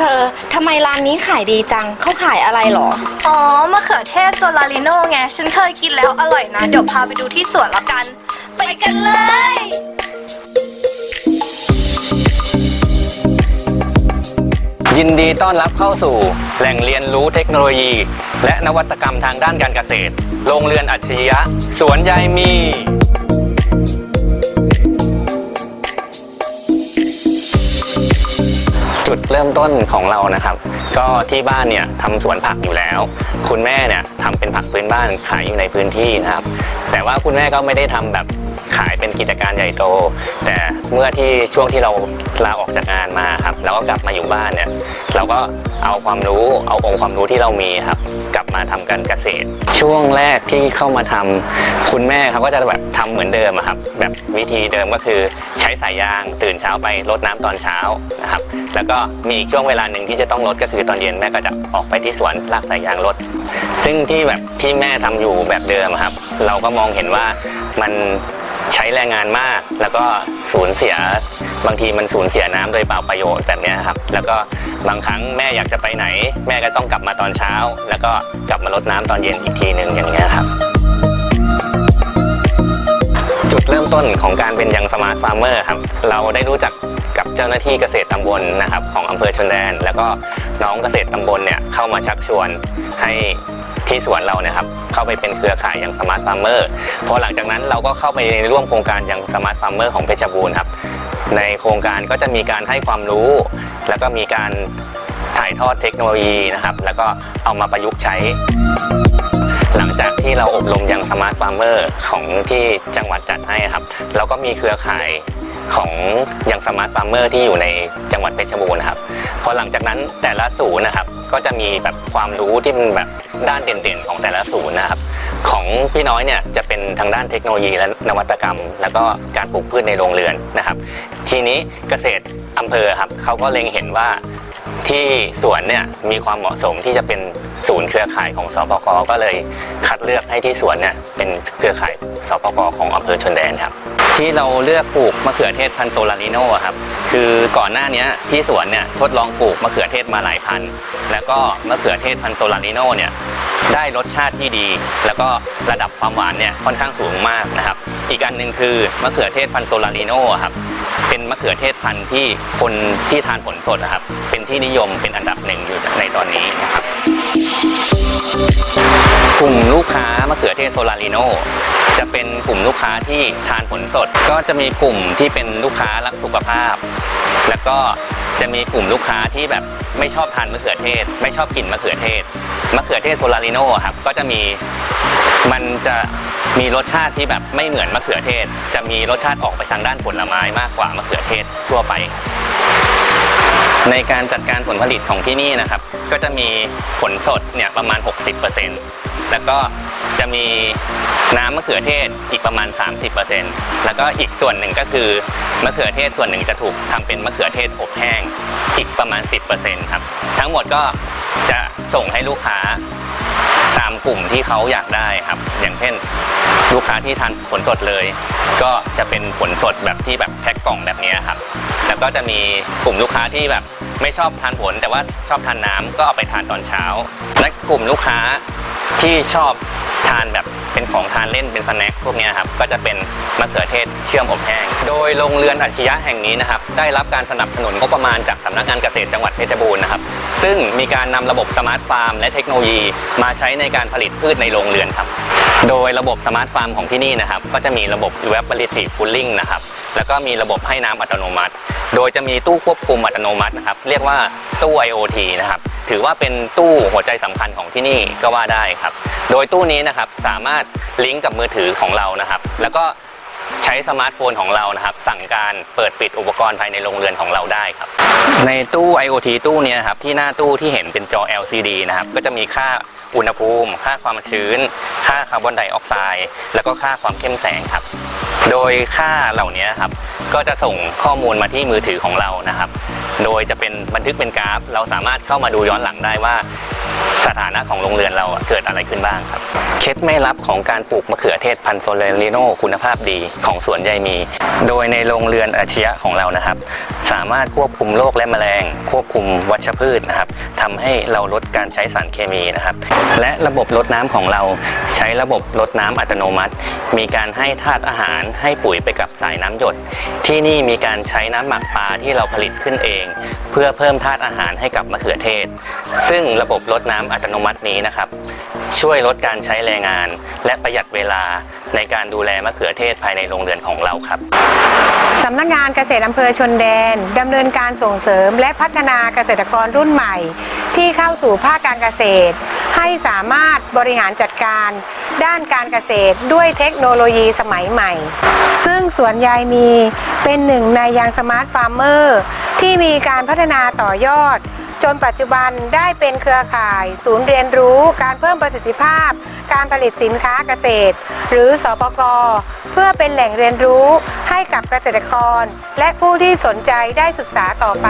เธอทำไมร้านนี้ขายดีจังเขาขายอะไรหรอ อ๋อมะเขือเทศโซลาริโนไง ฉันเคยกินแล้วอร่อยนะ เดี๋ยวพาไปดูที่สวนแล้วกัน ไปกันเลย ยินดีต้อนรับเข้าสู่ แหล่งเรียนรู้เทคโนโลยี และนวัตกรรมทางด้านการเกษตร โรงเรือนอัจฉริยะ สวนยายมี จุดเริ่มต้นของเรานะครับ ก็ที่บ้านเนี่ยทำสวนผักอยู่แล้ว คุณแม่เนี่ยทำเป็นผักพื้นบ้านขายอยู่ในพื้นที่นะครับ แต่ว่าคุณแม่ก็ไม่ได้ทำแบบ ขายเป็นกิจการใหญ่โต แต่เมื่อที่ช่วงที่เราลาออกจากงานมาครับเราก็กลับมาอยู่บ้านเนี่ยเราก็เอาความรู้เอาองค์ความรู้ที่เรามีครับ กลับมาทำการเกษตร ช่วงแรกที่เข้ามาทำคุณแม่เขาก็จะแบบทำเหมือนเดิมครับ แบบวิธีเดิมก็คือใช้สายยางตื่นเช้าไปรดน้ำตอนเช้านะครับแล้วก็มีอีกช่วงเวลาหนึ่งที่จะต้องรดก็คือตอนเย็นแม่ก็จะออกไปที่สวนลากสายยางรดซึ่งที่แบบที่แม่ทำอยู่แบบเดิมครับ เราก็มองเห็นว่ามัน ใช้แรงงานมาก แล้วก็สูญเสียบางทีมันสูญเสียน้ำโดยเปล่าประโยชน์แบบนี้ครับ แล้วก็บางครั้งแม่อยากจะไปไหน แม่ก็ต้องกลับมาตอนเช้า แล้วก็กลับมารดน้ำตอนเย็นอีกทีหนึ่งอย่างเงี้ยครับ จุดเริ่มต้นของการเป็นยังสมาร์ทฟาร์มเมอร์ครับ เราได้รู้จักกับเจ้าหน้าที่เกษตรตำบลนะครับของอำเภอชนแดน แล้วก็น้องเกษตรตำบลเนี่ยเข้ามาชักชวนให้ ที่สวนเราเนี่ยครับเข้าไปเป็นเครือข่ายอยังสมาร์ทฟาร์มเมอร์พอหลังจากนั้นเราก็เข้าไปร่วมโครงการอยังสมาร์ทฟาร์มเมอร์ของเพชรบูรณ์ครับในโครงการก็จะมีการให้ความรู้ แล้วก็มีการถ่ายทอดเทคโนโลยีนะครับ แล้วก็เอามาประยุกต์ใช้ หลังจากที่เราอบรมยังสมาร์ทฟาร์มเมอร์ของที่จังหวัดจัดให้ครับ เราก็มีเครือข่ายของยังสมาร์ทฟาร์มเมอร์ที่อยู่ในจังหวัดเพชรบูรณ์นะครับ พอหลังจากนั้นแต่ละศูนย์นะครับ ก็จะมีแบบความรู้ที่เป็นแบบด้านเด่นๆ ของแต่ละศูนย์นะครับ ของพี่น้อยเนี่ยจะเป็นทางด้านเทคโนโลยีและนวัตกรรม แล้วก็การปลูกพืชในโรงเรือนนะครับ ทีนี้เกษตรอำเภอครับเขาก็เล็งเห็นว่าที่สวนเนี่ยมีความเหมาะสมที่จะเป็นศูนย์เครือข่ายของสปกก็เลยคัดเลือกให้ที่สวนเนี่ยเป็นเครือข่ายสปกของอำเภอชนแดนครับ ที่เราเลือกปลูกมะเขือเทศพันธุ์โซลาริโนครับคือก่อนหน้านี้ที่สวนเนี่ยทดลองปลูกมะเขือเทศมาหลายพันแล้วก็มะเขือเทศพันธุ์โซลาริโนเนี่ยได้รสชาติที่ดี แล้วก็ระดับความหวานเนี่ยค่อนข้างสูงมากนะครับ อีกอันหนึ่งคือมะเขือเทศพันธุ์โซลาริโนครับ เป็นมะเขือเทศพันธุ์ที่คนที่ทานผลสดนะครับ เป็นที่นิยมเป็นอันดับหนึ่งอยู่ในตอนนี้นะครับกลุ่มลูกค้ามะเขือเทศโซลาริโนจะเป็นกลุ่มลูกค้าที่ทานผลสด ก็จะมีกลุ่มที่เป็นลูกค้ารักสุขภาพ แล้วก็จะมีกลุ่มลูกค้าที่แบบไม่ชอบทานมะเขือเทศ ไม่ชอบกินมะเขือเทศมะเขือเทศโซลาริโนครับก็จะมี มันจะมีรสชาติที่แบบไม่เหมือนมะเขือเทศ จะมีรสชาติออกไปทางด้านผลไม้มากกว่ามะเขือเทศทั่วไป ในการจัดการผลผลิตของที่นี่นะครับ ก็จะมีผลสดเนี่ยประมาณ 60%แล้วก็จะมีน้ำมะเขือเทศอีกประมาณ 30%แล้วก็อีกส่วนหนึ่งก็คือมะเขือเทศส่วนหนึ่งจะถูกทำเป็นมะเขือเทศอบแห้งอีกประมาณ 10%ครับ ทั้งหมดก็จะส่งให้ลูกค้า ตามกลุ่มที่เขาอยากได้ครับ อย่างเช่น ลูกค้าที่ทานผลสดเลย ก็จะเป็นผลสดแบบที่แบบแพ็คกล่องแบบนี้ครับแล้วก็จะมีกลุ่มลูกค้าที่แบบไม่ชอบทานผล แต่ว่าชอบทานน้ำก็เอาไปทานตอนเช้า และกลุ่มลูกค้าที่ชอบทานแบบเป็นของทานเล่นเป็นสแน็คพวกเนี้ยครับก็จะเป็นมะเขือเทศเชื่อมอบแห้ง โดยโรงเรือนอัจฉริยะแห่งนี้นะครับได้รับการสนับสนุนงบประมาณจากสำนักงานเกษตรจังหวัดเพชรบูรณ์นะครับ ซึ่งมีการนำระบบสมาร์ทฟาร์มและเทคโนโลยี มาใช้ในการผลิตพืชในโรงเรือนครับ โดยระบบสมาร์ทฟาร์มของที่นี่นะครับ ก็จะมีระบบ evaporative cooling นะครับ แล้วก็มีระบบให้น้ำอัตโนมัติ โดยจะมีตู้ควบคุมอัตโนมัตินะครับ เรียกว่าตู้ IoT นะครับ ถือว่าเป็นตู้หัวใจสำคัญของที่นี่ก็ว่าได้ครับ โดยตู้นี้นะครับสามารถลิงก์กับมือถือของเรานะครับ แล้วก็ ช้สมาร์ทโฟนของเรานะครับ สั่งการเปิดปิดอุปกรณ์ภายในโรงเรือนของเราได้ครับ ในตู้ IoT ตู้นี้ครับ ที่หน้าตู้ที่เห็นเป็นจอ LCD นะครับ ก็จะมีค่าอุณหภูมิ ค่าความชื้น ค่าคาร์บอนไดออกไซด์แล้วก็ค่าความเข้มแสงครับ โดยค่าเหล่านี้ครับก็จะส่งข้อมูลมาที่มือถือของเรานะครับ โดยจะเป็นบันทึกเป็นกราฟ เราสามารถเข้ามาดูย้อนหลังได้ว่าสถานะของโรงเรือนเราเกิดอะไรขึ้นบ้างครับเคล็ดไม่ลับของการปลูกมะเขือเทศพันธุ์โซเลริโนคุณภาพดีของสวนใยมี โดยในโรงเรือนอาชียะของเรานะครับ สามารถควบคุมโรคและแมลง ควบคุมวัชพืชนะครับทำให้เราลดการใช้สารเคมีนะครับ และระบบรดน้ำของเราใช้ระบบรดน้ำอัตโนมัติ มีการให้ธาตุอาหารให้ปุ๋ยไปกับสายน้ำหยด ที่นี่มีการใช้น้ำหมักปลาที่เราผลิตขึ้นเอง เพื่อเพิ่มธาตุอาหารให้กับมะเขือเทศ ซึ่งระบบรดน้ำอัตโนมัตินี้นะครับ ช่วยลดการใช้แรงงาน และประหยัดเวลาในการดูแลมะเขือเทศภายในโรงเรือนของเราครับสำนักงานเกษตรอำเภอชนแดนดำเนินการส่งเสริมและพัฒนาเกษตรกรรุ่นใหม่ ที่เข้าสู่ภาคการเกษตร ให้สามารถบริหารจัดการ ด้านการเกษตรด้วยเทคโนโลยีสมัยใหม่ ซึ่งสวนยายมีเป็นหนึ่งในยังสมาร์ทฟาร์มเมอร์ที่มีการพัฒนาต่อยอด จนปัจจุบันได้เป็นเครือข่าย ศูนย์เรียนรู้การเพิ่มประสิทธิภาพ การผลิตสินค้าเกษตร หรือสปกเพื่อเป็นแหล่งเรียนรู้ให้กับเกษตรกร และผู้ที่สนใจได้ศึกษาต่อไป